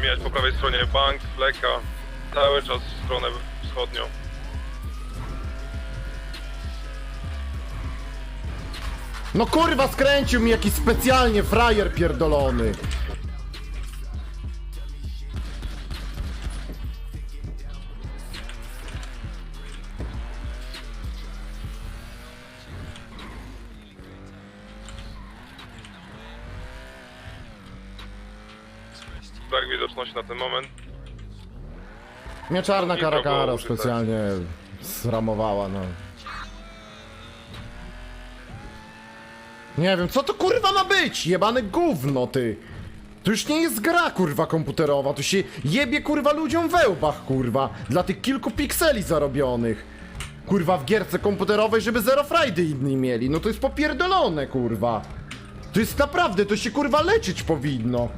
mijać po prawej stronie bank, leka, cały czas w stronę wschodnią. No kurwa, skręcił mi jakiś specjalnie frajer pierdolony. Brak widoczności na ten moment. Mnie czarna Nikogo karakara użytać. specjalnie zramowała, no. Nie wiem, co to kurwa ma być? Jebane gówno, ty. To już nie jest gra, kurwa, komputerowa. To się jebie, kurwa, ludziom we łbach, kurwa. Dla tych kilku pikseli zarobionych. Kurwa, w gierce komputerowej, żeby zero frajdy inni mieli. No to jest popierdolone, kurwa. To jest naprawdę, to się, kurwa, leczyć powinno.